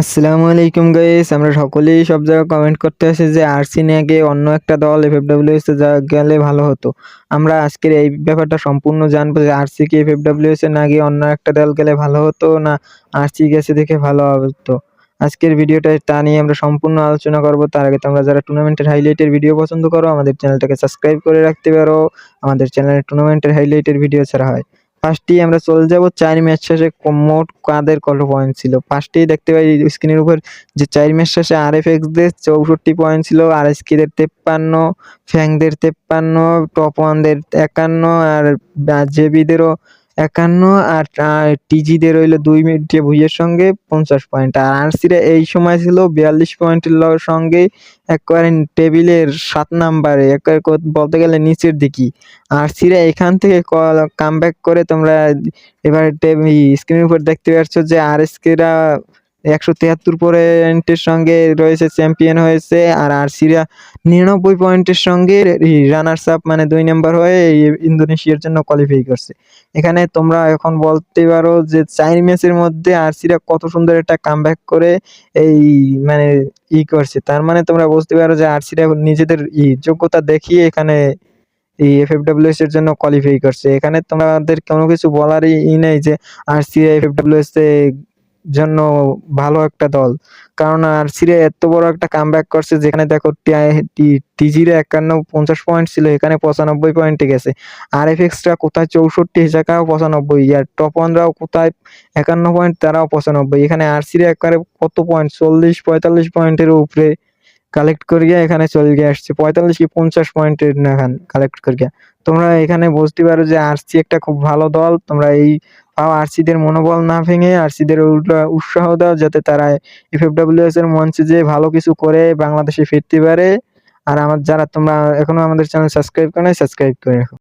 আসসালামু আলাইকুম গাইস আমরা সকলেই সব জায়গায় কমেন্ট করতে আসি যে আরসি নাকি অন্য একটা দল এফএফডব্লিউএস এ গেলে ভালো হতো। আমরা আজকের এই ব্যাপারটা সম্পূর্ণ জানব যে আরসি কি এফএফডব্লিউএস এ না গিয়ে অন্য একটা দল গেলে ভালো হতো না আরসি গেছে দেখে ভালো হতো। আজকের ভিডিওটা তা নিয়ে আমরা সম্পূর্ণ আলোচনা করব। তার আগে তোমরা যারা টুর্নামেন্টের হাইলাইটের ভিডিও পছন্দ করো, আমাদের চ্যানেলটাকে সাবস্ক্রাইব করে রাখতে পারো। আমাদের চ্যানেলে টুর্নামেন্টের হাইলাইটের ভিডিও ছাড়া হয়। ফার্স্টেই আমরা চলে যাব, চার ম্যাচ শেষে মোট কাদের কত পয়েন্ট ছিল? ফার্স্টেই দেখতে পাই স্ক্রিনের উপর যে চার ম্যাচ শেষে আর এফ এক্স দের চৌষট্টি পয়েন্ট ছিল আর এস কেদের তেপ্পান্ন ফ্যাংদের তেপ্পান্ন টপ ওয়ানদের একান্ন, আর জেবিদেরও একান্ন, আর টিজিদের রইল দুই মিনিটে ভুইয়ের সঙ্গে পঞ্চাশ পয়েন্ট আর আরসিরা এই সময় ছিল বিয়াল্লিশ পয়েন্টের সঙ্গে একবারে টেবিলের সাত নাম্বারে। একবারে বলতে গেলে নিচের দিকেই আরসিরা এখান থেকে কাম ব্যাক করে তোমরা এবার স্ক্রিনের উপর দেখতে পাচ্ছ যে আর এসকেরা একশো তিয়াত্তর পয়েন্টের সঙ্গে রয়েছে চ্যাম্পিয়ন হয়েছে আর আরসিরা নিরানব্বই পয়েন্টের সঙ্গে রানার্স আপ মানে দুই নাম্বার হয়ে ইন্দোনেশিয়ার জন্য কোয়ালিফাই করছে। এখানে তোমরা এখন বলতে পারো যে চার ম্যাচের মধ্যে আরসিরা কত সুন্দর একটা কাম করে এই মানে ই করছে। তার মানে তোমরা বুঝতে পারো যে আরসিরা নিজেদের ই যোগ্যতা দেখিয়ে এখানে এই এফএফডব্লিউএস এর জন্য কোয়ালিফাই করছে। এখানে তোমাদের কোনো কিছু বলারই ই নেই যে আর আরসিআই এফএফডব্লিউএস এর জন্য ভালো একটা দল। কারণ আরসিরা এত বড় একটা কামব্যাক করছে যেখানে দেখো টিজির একান্ন পঞ্চাশ পয়েন্ট ছিল, এখানে পঁচানব্বই পয়েন্টে গেছে। আর এফ এক্সটা কোথায় চৌষট্টি জায়গাও পঁচানব্বই। আর টপ ওয়ানরাও কোথায় একান্ন পয়েন্ট তারাও পঁচানব্বই। এখানে আরসিরা একবারে কত পয়েন্ট চল্লিশ, পঁয়তাল্লিশ পয়েন্টের উপরে কালেক্ট করিয়া এখানে চলে গিয়ে আসছে। পঁয়তাল্লিশ কি পঞ্চাশ পয়েন্টের এখান কালেক্ট করিয়া তোমরা এখানে বুঝতে পারো যে আরসি একটা খুব ভালো দল। তোমরা এই আরসিদের মনোবল না ভেঙে আরসিদের উৎসাহ দাও যাতে তারা এফএফডাব্লিউএস এর মঞ্চে যে ভালো কিছু করে বাংলাদেশে ফিরতে পারে। আর আমার যারা তোমরা এখনও আমাদের চ্যানেল সাবস্ক্রাইব করে সাবস্ক্রাইব করে রাখো।